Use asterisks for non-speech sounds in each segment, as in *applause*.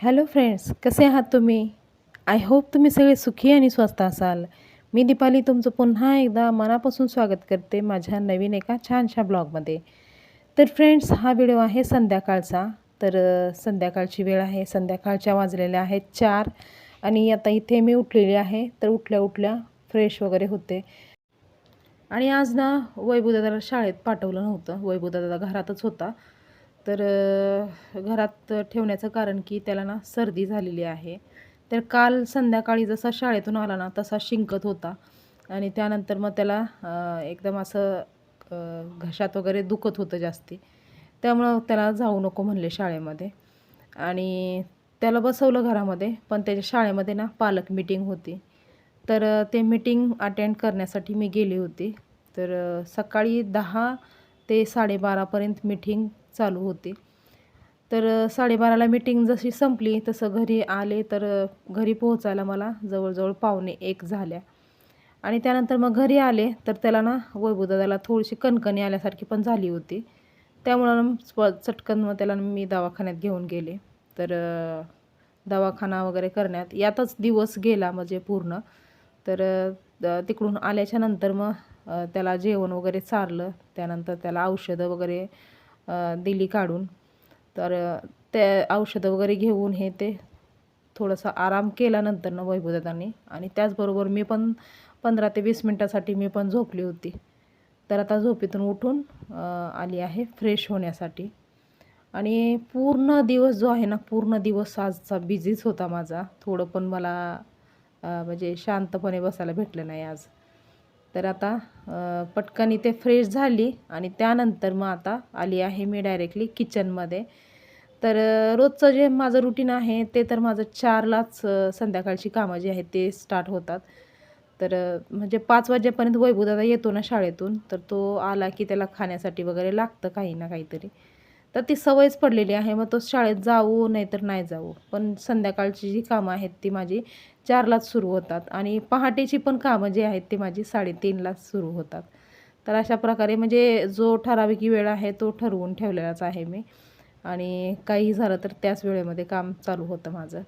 Hello friends कसे आहात तुम्ही? आय होप तुम्ही सगळे सुखी आणि स्वस्त असाल. मी दीपाली तुमचं पुन्हा एकदा मनापासून स्वागत करते माझ्या नवीन एका छानशा ब्लॉगमध्ये. तर फ्रेंड्स हा व्हिडिओ आहे संध्याकाळचा. तर संध्याकाळची वेळ आहे संध्याकाळच्या वाजलेल्या आहेत चार आणि आता इथे मी उठलेली आहे. तर उठल्या उठल्या फ्रेश वगैरे होते. आणि आज ना वैभवदादाला शाळेत पाठवलं नव्हतं. वैभूदादा घरातच होता. तर घरात ठेवण्याचं कारण की त्याला ना सर्दी झालेली आहे. तर काल संध्याकाळी जसा शाळेतून आला ना तसा शिंकत होता. आणि त्यानंतर मग त्याला एकदम असं घशात वगैरे दुखत होतं जास्ती. त्यामुळं त्याला जाऊ नको म्हणले शाळेमध्ये. आणि त्याला बसवलं घरामध्ये पण त्याच्या शाळेमध्ये ना पालक मिटिंग होती. तर ते मीटिंग अटेंड करण्यासाठी मी गेली होती. तर सकाळी दहा ते साडेबारापर्यंत मीटिंग चालू होती. तर साडेबाराला मीटिंग जशी संपली तसं घरी आले तर घरी पोहोचायला मला जवळजवळ पावणे एक झाल्या. आणि त्यानंतर मग घरी आले तर त्याला ना वैभूदादाला थोडीशी कणकणी आल्यासारखी पण झाली होती. त्यामुळं स्व- चटकन मग त्याला मी दवाखान्यात घेऊन गेले. तर दवाखाना वगैरे करण्यात यातच दिवस गेला म्हणजे पूर्ण. तर तिकडून आल्याच्यानंतर मग त्याला जेवण वगैरे चारलं. त्यानंतर त्याला औषधं वगैरे दिली काढून. तर ते औषधं वगैरे घेऊन हे ते थोडंसं आराम केल्यानंतर नंतर ना वैभवदादांनी. आणि त्याचबरोबर मी पण पंधरा ते वीस मिनटासाठी मी पण झोपली होती. तर आता झोपेतून उठून आली आहे फ्रेश होण्यासाठी. आणि पूर्ण दिवस जो आहे ना पूर्ण दिवस आजचा बिझीच होता माझा. थोडं पण मला म्हणजे शांतपणे बसायला भेटलं नाही आज. तर आता पटकन इथे फ्रेश झाली आणि त्यानंतर मग आता आली आहे मी डायरेक्टली किचनमध्ये. तर रोजचं जे माझं रुटीन आहे ते तर माझं चारलाच संध्याकाळची कामं जी आहेत ते स्टार्ट होतात. तर म्हणजे पाच वाजेपर्यंत वैभूदादा येतो ना शाळेतून तर तो आला की त्याला खाण्यासाठी वगैरे लागतं काही ना काहीतरी. तर ती सवयच पडलेली आहे. मग तो शाळेत जाऊ नाहीतर नाही जाऊ. पण संध्याकाळची जी कामं आहेत ती माझी चारलाच सुरू होतात. आणि पहाटेची पण कामं जी आहेत ती माझी साडेतीनलाच सुरू होतात. तर अशा प्रकारे म्हणजे जो ठराविक वेळ आहे तो ठरवून ठेवलेलाच आहे मी. आणि काही झालं तर त्याच वेळेमध्ये काम चालू होतं माझं.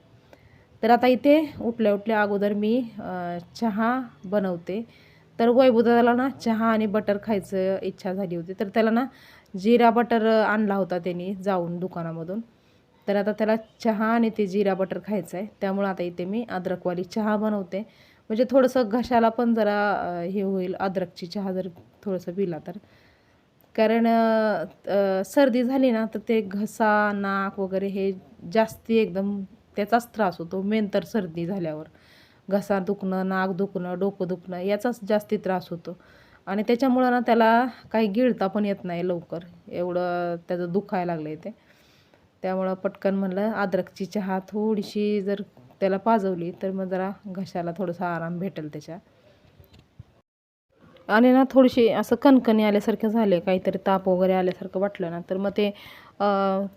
तर आता इथे उठल्या उठल्या अगोदर मी चहा बनवते. तर वैभवदादाला ना चहा आणि बटर खायचं इच्छा झाली होती. तर त्याला ना जिरा बटर आणला होता त्यांनी जाऊन दुकानामधून. तर आता त्याला चहा आणि ते जिरा बटर खायचं आहे त्यामुळं आता इथे मी अद्रकवाली चहा बनवते. म्हणजे थोडंसं घशाला पण जरा हे होईल अद्रकची चहा जर थोडंसं पिला तर. कारण सर्दी झाली ना तर ते घसा नाक वगैरे हे जास्ती एकदम त्याचाच त्रास होतो. मेन तर सर्दी झाल्यावर. घसा दुखणं नाक दुखणं डोकं दुखणं याचाच जास्ती त्रास होतो. आणि त्याच्यामुळं ना त्याला काही गिळता पण येत नाही लवकर. एवढं त्याचं दुखायला लागलं आहे ते. त्यामुळं पटकन म्हणलं अद्रकची चहा थोडीशी जर त्याला पाजवली तर मग जरा घशाला थोडासा आराम भेटेल त्याच्या. आणि ना थोडीशी असं कणकणी आल्यासारखं झाले काहीतरी ताप वगैरे आल्यासारखं वाटलं ना तर मग ते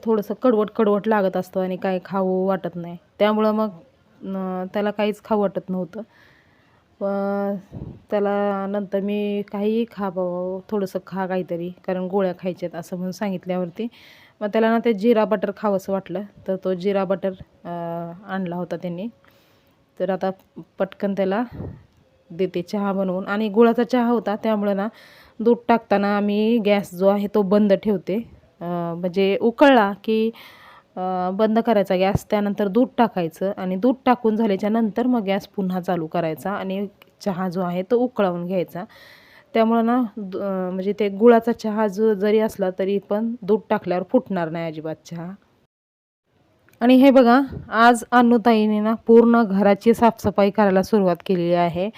थोडंसं कडवट कडवट लागत असतं आणि काही खाऊ वाटत नाही. त्यामुळं मग त्याला काहीच खाऊ वाटत नव्हतं. व त्याला नंतर मी काहीही खा बाबा थोडंसं खा काहीतरी कारण गोळ्या खायच्यात असं म्हणून सांगितल्यावरती. मग त्याला ना ते जिरा बटर खावंसं वाटलं तर तो जिरा बटर आणला होता त्यांनी. तर आता पटकन त्याला देते चहा बनवून. आणि गुळाचा चहा होता त्यामुळं ना दूध टाकताना आम्ही गॅस जो आहे तो बंद ठेवते. म्हणजे उकळला की बंद करायचा गॅस त्यानंतर दूध टाकायचं आणि दूध टाकून झाल्याच्यानंतर मग गॅस पुन्हा चालू करायचा आणि चहा जो आहे तो उकळवून घ्यायचा. त्यामुळं ना दु- म्हणजे ते गुळाचा चहा जो जरी असला तरी पण दूध टाकल्यावर फुटणार नाही अजिबात चहा. आणि हे बघा आज अन्नूताईने ना पूर्ण घराची साफसफाई करायला सुरुवात केलेली आहे.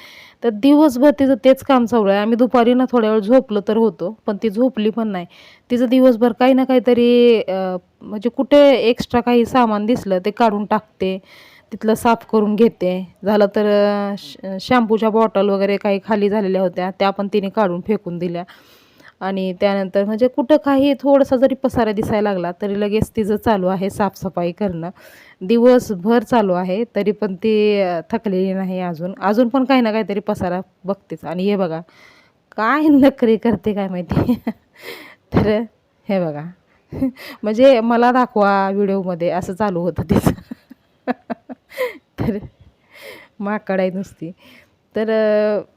तर दिवसभर तिचं तेच काम चालू आहे. आम्ही दुपारी ना थोड्या वेळ झोपलो तर होतो पण ती झोपली पण नाही. तिचं दिवसभर काही ना काहीतरी म्हणजे कुठे एक्स्ट्रा काही सामान दिसलं ते काढून टाकते तिथलं साफ करून घेते. झालं तर श- शॅम्पूच्या बॉटल वगैरे काही खाली झालेल्या होत्या त्या पण तिने काढून फेकून दिल्या. आणि त्यानंतर म्हणजे कुठं काही थोडासा जरी पसारा दिसायला लागला तरी लगेच तिचं चालू आहे साफसफाई करणं. दिवसभर चालू आहे तरी पण ती थकलेली नाही अजून. अजून पण काही ना काहीतरी पसारा बघतेच. आणि हे बघा काय नकरी करते काय माहिती? *laughs* तर हे बघा. म्हणजे मला दाखवा व्हिडिओमध्ये असं चालू होतं तिचं. *laughs* तर माकड आहे नुसती. तर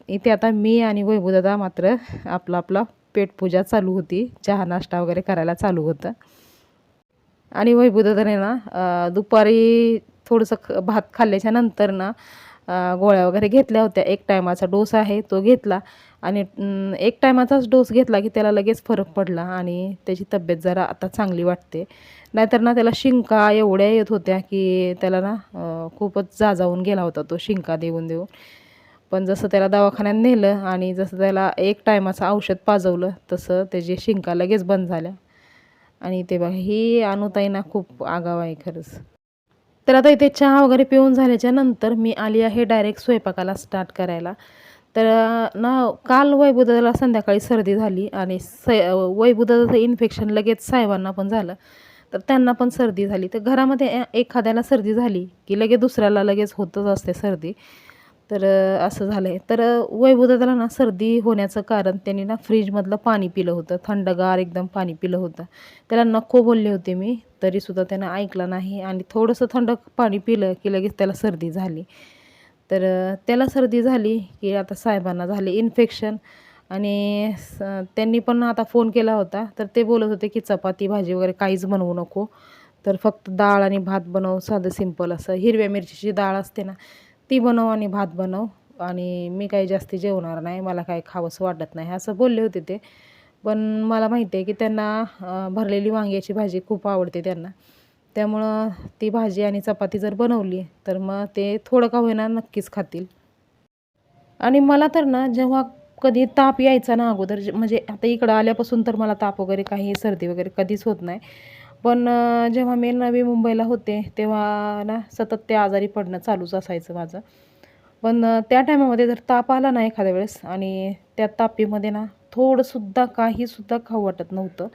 इथे आता मी आणि वैभवदादा मात्र आपला आपला पेटपूजा चालू होती. चहा नाश्ता वगैरे करायला चालू होतं. आणि वैभूदाने ना दुपारी थोडंसं ख भात खाल्ल्याच्या नंतर ना गोळ्या वगैरे घेतल्या होत्या. एक टायमाचा डोस आहे तो घेतला. आणि एक टायमाचाच डोस घेतला की त्याला लगेच फरक पडला आणि त्याची तब्येत जरा आता चांगली वाटते. नाहीतर ना त्याला शिंका एवढ्या येत होत्या की त्याला ना खूपच जाजावून गेला होता तो शिंका देऊन देऊन पण जसं त्याला दवाखान्यात नेलं आणि जसं त्याला एक टायमाचं औषध पाजवलं तसं त्याची शिंका लगेच बंद झाल्या. आणि ते बघा ही अनुताईना खूप आगाव आहे खरंच. तर आता इथे चहा वगैरे पिऊन झाल्याच्यानंतर मी आली आहे डायरेक्ट स्वयंपाकाला स्टार्ट करायला. तर ना काल वैभुदाला संध्याकाळी सर्दी झाली आणि स वैभुदाचं इन्फेक्शन लगेच साहेबांना पण झालं. तर त्यांना पण सर्दी झाली. तर घरामध्ये ए- एखाद्याला सर्दी झाली की लगेच दुसऱ्याला लगेच होतच असते सर्दी. तर असं झालं आहे तर वैभुदाला ना सर्दी होण्याचं कारण त्यांनी ना फ्रीजमधलं पाणी पिलं होतं. थंडगार एकदम पाणी पिलं होतं. त्याला नको बोलले होते मी तरीसुद्धा त्यानं ऐकलं नाही आणि थोडंसं थंड पाणी पिलं की लगेच त्याला सर्दी झाली. तर त्याला सर्दी झाली की आता साहेबांना झाले इन्फेक्शन आणि स त्यांनी पण आता फोन केला होता. तर ते बोलत होते की चपाती भाजी वगैरे काहीच बनवू नको. तर फक्त डाळ आणि भात बनव साधं सिंपल असं. हिरव्या मिरचीची डाळ असते ना ती बनव आणि भात बनव. आणि मी काही जास्ती जेवणार नाही मला काही खावंसं वाटत नाही असं बोलले होते ते. पण मला माहिती आहे की त्यांना भरलेली वांग्याची भाजी खूप आवडते त्यांना. त्यामुळं ती भाजी आणि चपाती जर बनवली तर मग ते थोडं का होईना नक्कीच खातील. आणि मला तर ना जेव्हा कधी ताप यायचा ना अगोदर जे- म्हणजे आता इकडं आल्यापासून तर मला ताप वगैरे काही सर्दी वगैरे कधीच होत नाही. पण जेव्हा मी नवी मुंबईला होते तेव्हा ना सतत ते आजारी पडणं चालूच असायचं माझं. पण त्या टायमामध्ये जर ताप आला ना एखाद्या वेळेस आणि त्या तापीमध्ये ना थोडंसुद्धा काहीसुद्धा खाऊ वाटत नव्हतं.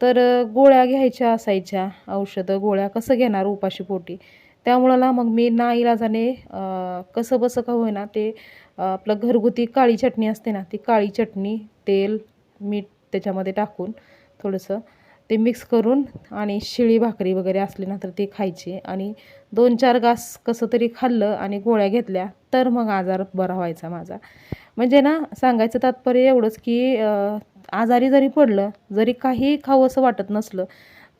तर गोळ्या घ्यायच्या असायच्या औषधं गोळ्या कसं घेणार उपाशी पोटी? त्यामुळं ना मग मी नाईलाजाने इलाजाने कसं बसं का होईना ते आपलं घरगुती काळी चटणी असते ना ती काळी चटणी तेल मीठ त्याच्यामध्ये टाकून थोडंसं ते मिक्स करून आणि शिळी भाकरी वगैरे असली ना तर ती खायची. आणि दोन चार घास कसं तरी खाल्लं आणि गोळ्या घेतल्या तर मग आजार बरा व्हायचा माझा. म्हणजे ना सांगायचं तात्पर्य एवढंच की आजारी जरी पडलं जरी काही खावंसं वाटत नसलं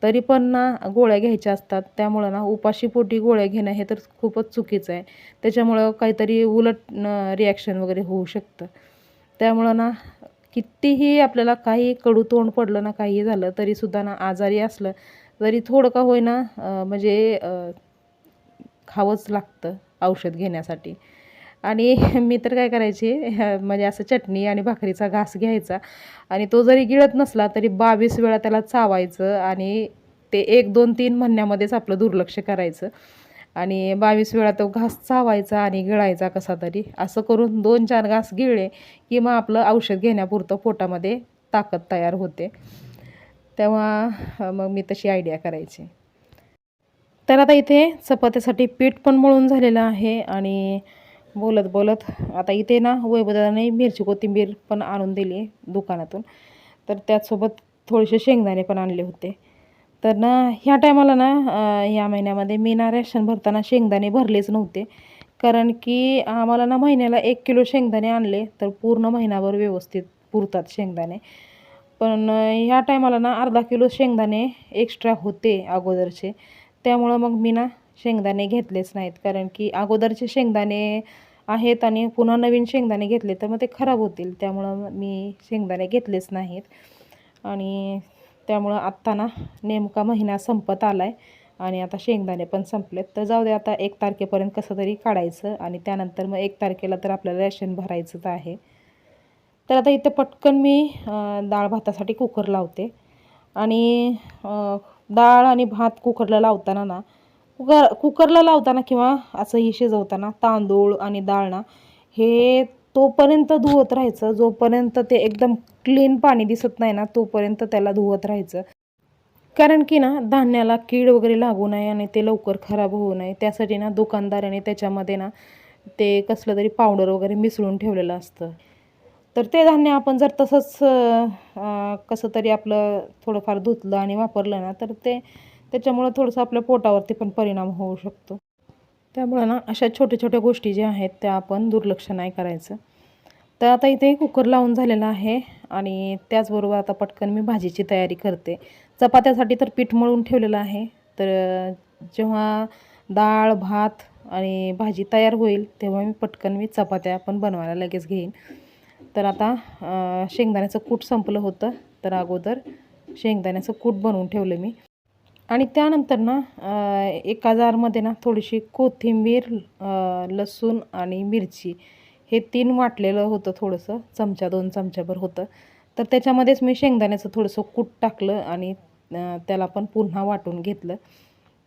तरी पण ना गोळ्या घ्यायच्या असतात. त्यामुळं ना उपाशी पोटी गोळ्या घेणं हे तर खूपच चुकीचं आहे. त्याच्यामुळं काहीतरी उलट रिॲक्शन वगैरे होऊ शकतं. त्यामुळं ना कितीही आपल्याला काही कडू तोंड पडलं ना काही झालं तरीसुद्धा ना आजारी असलं तरी थोडं का होईना म्हणजे खावंच लागतं औषध घेण्यासाठी. आणि मी तर काय करायची म्हणजे असं चटणी आणि भाकरीचा घास घ्यायचा आणि तो जरी गिळत नसला तरी बावीस वेळा त्याला चावायचं आणि ते एक दोन तीन महिन्यामध्येच आपलं दुर्लक्ष करायचं. आणि बावीस वेळा तो घास चावायचा आणि गिळायचा कसा तरी असं करून दोन चार घास गिळले की मग आपलं औषध घेण्यापुरतं पोटामध्ये ताकद तयार होते. तेव्हा मग मी तशी आयडिया करायची. तर आता इथे चपात्यासाठी पीठ पण मळून झालेलं आहे आणि बोलत बोलत आता इथे ना वैभदाने मिरची कोथिंबीर पण आणून दिली दुकानातून. तर त्याचसोबत थोडेसे शेंगदाणे पण आणले होते. तर ना ह्या टायमाला ना या महिन्यामध्ये मी ना रेशन भरताना शेंगदाणे भरलेच नव्हते. कारण की आम्हाला ना महिन्याला एक किलो शेंगदाणे आणले तर पूर्ण महिनाभर व्यवस्थित पुरतात शेंगदाणे. पण ह्या टायमाला ना अर्धा किलो शेंगदाणे एक्स्ट्रा होते अगोदरचे. त्यामुळं मग मी ना शेंगदाणे घेतलेच नाहीत. कारण की अगोदरचे शेंगदाणे आहेत आणि पुन्हा नवीन शेंगदाणे घेतले तर मग ते खराब होतील. त्यामुळं मी शेंगदाणे घेतलेच नाहीत. आणि त्यामुळं आत्ता ना नेमका महिना संपत आला आहे आणि आता शेंगदाणे पण संपलेत. तर जाऊ दे आता एक तारखेपर्यंत कसं तरी काढायचं आणि त्यानंतर मग एक तारखेला तर आपल्याला रेशन भरायचंच आहे. तर आता इथं पटकन मी डाळ भातासाठी कुकर लावते. आणि डाळ आणि भात कुकरला लावताना ना कुकर कुकरला लावताना किंवा असंही शिजवताना तांदूळ आणि डाळ ना हे तोपर्यंत धुवत राहायचं. जोपर्यंत ते एकदम क्लीन पाणी दिसत नाही ना तोपर्यंत त्याला धुवत राहायचं. कारण की ना धान्याला कीड वगैरे लागू नये आणि ते लवकर खराब होऊ नये. त्यासाठी ना दुकानदाराने त्याच्यामध्ये ना ते कसलं तरी पावडर वगैरे मिसळून ठेवलेलं असतं. तर ते धान्य आपण जर तसंच कसं तरी आपलं थोडंफार धुतलं आणि वापरलं ना तर ते त्याच्यामुळं थोडंसं आपल्या पोटावरती पण परिणाम होऊ शकतो. त्यामुळं ना अशा छोट्या छोट्या गोष्टी ज्या आहेत त्या आपण दुर्लक्ष नाही करायचं. तर आता इथे कुकर लावून झालेला आहे आणि त्याचबरोबर आता पटकन मी भाजीची तयारी करते. चपात्यासाठी तर पीठ मळून ठेवलेलं आहे. तर जेव्हा डाळ भात आणि भाजी तयार होईल तेव्हा मी पटकन मी चपात्या पण बनवायला लगेच घेईन. तर आता शेंगदाण्याचं कूट संपलं होतं. तर अगोदर शेंगदाण्याचं कूट बनवून ठेवलं मी. आणि त्यानंतर ना एका जारमध्ये ना थोडीशी कोथिंबीर लसूण आणि मिरची हे तीन वाटलेलं होतं थोडंसं चमचा दोन चमच्याभर होतं. तर त्याच्यामध्येच मी शेंगदाण्याचं थोडंसं कूट टाकलं आणि त्याला पण पुन्हा वाटून घेतलं.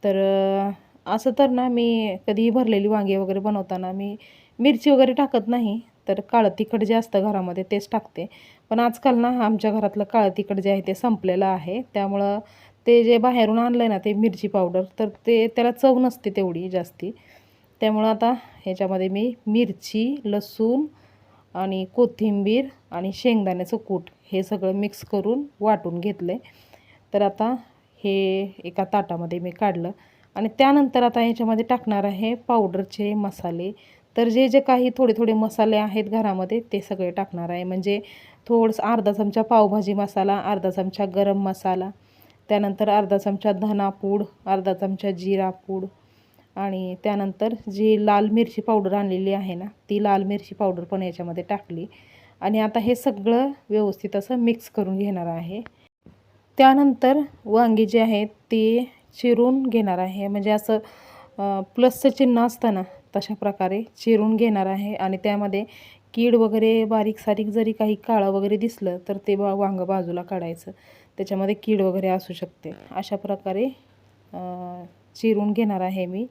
तर असं तर ना मी कधीही भरलेली वांगी वगैरे बनवताना मी मिरची वगैरे टाकत नाही. तर काळं तिखट जे असतं घरामध्ये तेच टाकते. पण आजकाल ना आमच्या घरातलं काळं तिखट जे आहे ते संपलेलं आहे. त्यामुळं ते जे बाहेरून आणलं आहे ना ते मिरची पावडर तर ते त्याला चव नसते तेवढी जास्ती. त्यामुळं आता ह्याच्यामध्ये मी मिरची लसूण आणि कोथिंबीर आणि शेंगदाण्याचं कूट हे सगळं मिक्स करून वाटून घेतलं आहे तर आता हे एका ताटामध्ये मी काढलं आणि त्यानंतर आता ह्याच्यामध्ये टाकणार आहे पावडरचे मसाले. तर जे जे काही थोडे थोडे मसाले आहेत घरामध्ये ते सगळे टाकणार आहे. म्हणजे थोडंसं अर्धा चमचा पावभाजी मसाला अर्धा चमचा गरम मसाला त्यानंतर अर्धा चमचा धनापूड अर्धा चमचा जिरापूड आणि त्यानंतर जी लाल मिरची पावडर आणलेली आहे ना ती लाल मिरची पावडर पण याच्यामध्ये टाकली. आणि आता हे सगळं व्यवस्थित असं मिक्स करून घेणार आहे. त्यानंतर वांगी जी आहेत ती चिरून घेणार आहे. म्हणजे असं प्लसचं चिन्ह असतं ना तशा प्रकारे चिरून घेणार आहे. आणि त्यामध्ये कीड वगैरे बारीक सारीक जरी काही काळं वगैरे दिसलं तर ते बा वांगं बाजूला काढायचं. त्याच्यामध्ये कीड वगैरे असू शकते. अशा प्रकारे चिरून घेणार आहे मी.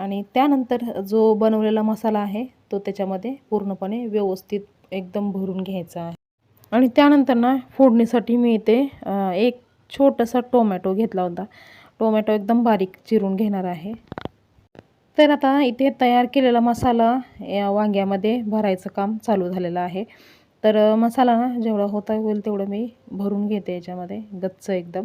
आणि त्यानंतर जो बनवलेला मसाला आहे तो त्याच्यामध्ये पूर्णपणे व्यवस्थित एकदम भरून घ्यायचा आहे. आणि त्यानंतर ना फोडणीसाठी मी इथे एक छोटासा टोमॅटो घेतला होता. टोमॅटो एकदम बारीक चिरून घेणार आहे. तर आता इथे तयार केलेला मसाला या वांग्यामध्ये भरायचं काम चालू झालेलं आहे. तर मसाला ना जेवढा होता होईल तेवढं मी भरून घेते याच्यामध्ये गच्च एकदम.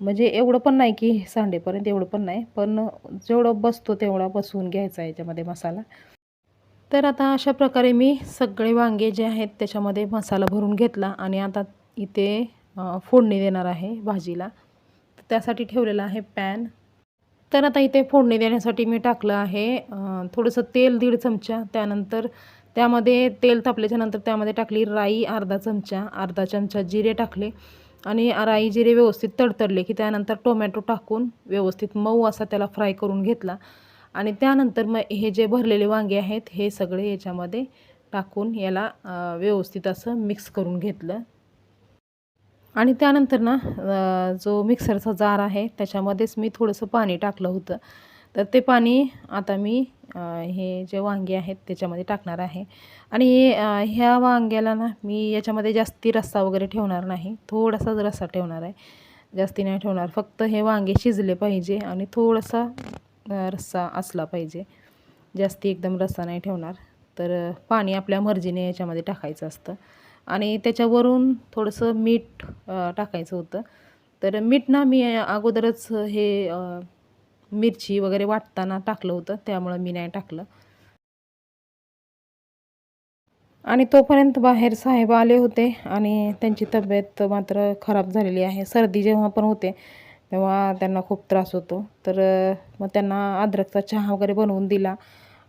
म्हणजे एवढं पण नाही की सांडेपर्यंत एवढं पण नाही पण जेवढं बसतो तेवढा बसवून घ्यायचा याच्यामध्ये मसाला. तर आता अशा प्रकारे मी सगळे वांगे जे आहेत त्याच्यामध्ये मसाला भरून घेतला आणि आता इथे फोडणी देणार आहे भाजीला. त्यासाठी ठेवलेला आहे पॅन. तर आता इथे फोडणी देण्यासाठी मी टाकलं आहे थोडंसं तेल दीड चमचा. त्यानंतर त्यामध्ये तेल तापल्याच्यानंतर त्यामध्ये टाकली राई अर्धा चमचा. अर्धा चमचा जिरे टाकले. आणि राई जिरे व्यवस्थित तडतडले की त्यानंतर टोमॅटो टाकून व्यवस्थित मऊ असा त्याला फ्राय करून घेतला. आणि त्यानंतर मग हे जे भरलेले वांगे आहेत हे सगळे याच्यामध्ये टाकून याला व्यवस्थित असं मिक्स करून घेतलं. आणि त्यानंतर ना जो मिक्सरचा जार आहे त्याच्यामध्येच मी थोडंसं पाणी टाकलं होतं. तर ते पाणी आता मी हे जे वांगे आहेत त्याच्यामध्ये टाकणार आहे. आणि ह्या वांग्याला ना मी याच्यामध्ये जास्ती रस्सा वगैरे ठेवणार नाही. थोडासाच रस्सा ठेवणार आहे जास्ती नाही ठेवणार. फक्त हे वांगे शिजले पाहिजे आणि थोडासा रस्सा असला पाहिजे. जास्ती एकदम रस्सा नाही ठेवणार. तर पाणी आपल्या मर्जीने याच्यामध्ये टाकायचं असतं. आणि त्याच्यावरून थोडंसं मीठ टाकायचं होतं. तर मीठ ना मी अगोदरच हे मिरची वगैरे वाटताना टाकलं होतं त्यामुळं मी नाही टाकलं. आणि तोपर्यंत बाहेर साहेब आले होते आणि त्यांची तब्येत मात्र खराब झालेली आहे. सर्दी जेव्हा पण होते तेव्हा त्यांना खूप त्रास होतो. तर मग त्यांना अद्रकचा चहा वगैरे बनवून दिला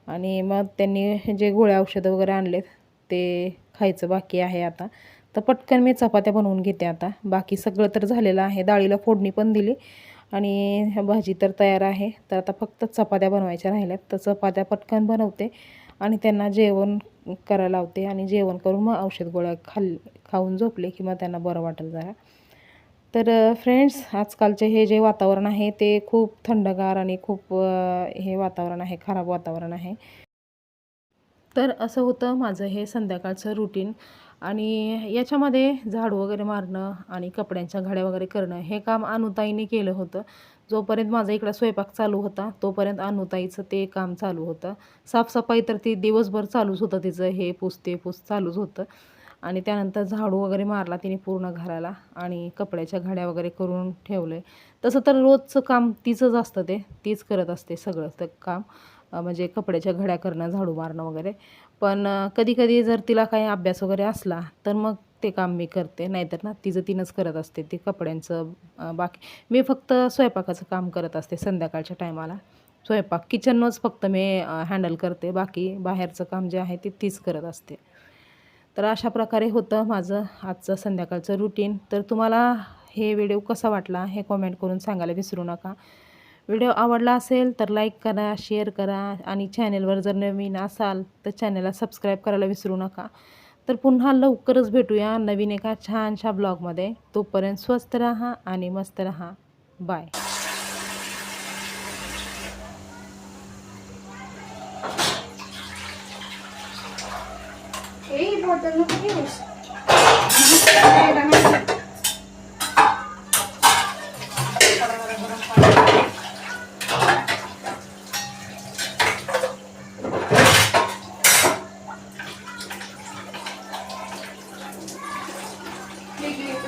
आणि मग त्यांनी जे गोळ्या औषधं वगैरे आणलेत ते खायचं बाकी आहे आता. तर पटकन मी चपात्या बनवून घेते आता. बाकी सगळं तर झालेलं आहे. डाळीला फोडणी पण दिली. आणि भाजी तर तयार आहे. तर आता फक्त चपात्या बनवायच्या राहिल्यात. तर चपात्या पटकन बनवते आणि त्यांना जेवण करायला लावते आणि जेवण करून मग औषध गोळ्या खाल खाऊन झोपले की मग त्यांना बरं वाटेल जरा. तर फ्रेंड्स आजकालचे हे जे वातावरण आहे ते खूप थंडगार आणि खूप हे वातावरण आहे खराब वातावरण आहे. तर असं होतं माझं हे संध्याकाळचं रुटीन आणि याच्यामध्ये झाडू वगैरे मारणं आणि कपड्यांच्या घड्या वगैरे करणं हे काम अनुताईने केलं होतं. जोपर्यंत माझा इकडं स्वयंपाक चालू होता तोपर्यंत अनुताईचं ते काम चालू होतं. साफसफाई तर ती दिवसभर चालूच होतं तिचं हे पुस ते पुस चालूच होतं. आणि त्यानंतर झाडू वगैरे मारला तिने पूर्ण घराला आणि कपड्याच्या घड्या वगैरे करून ठेवलं तसं तर रोजचं काम तिचंच असतं ते तीच करत असते सगळं काम. म्हणजे कपड्याच्या घड्या करणं झाडू मारणं वगैरे. पण कधीकधी जर तिला काही अभ्यास वगैरे असला तर मग ते काम मी करते. नाहीतर ना तिचं तिनंच करत असते. ते कपड्यांचं बाकी मी फक्त स्वयंपाकाचं काम करत असते संध्याकाळच्या टायमाला. स्वयंपाक किचनच फक्त मी हँडल करते. बाकी बाहेरचं काम जे आहे ते तीच करत असते. तर अशा प्रकारे होतं माझं आजचं संध्याकाळचं रुटीन तर तुम्हाला हे व्हिडिओ कसा वाटला हे कॉमेंट करून सांगायला विसरू नका. व्हिडिओ आवडला असेल तर लाईक करा शेअर करा आणि चॅनेलवर जर नवीन असाल तर चॅनलला सबस्क्राईब करायला विसरू नका. तर पुन्हा लवकरच भेटूया नवीन एका छानशा ब्लॉगमध्ये. तोपर्यंत स्वस्त रहा आणि मस्त रहा. बाय.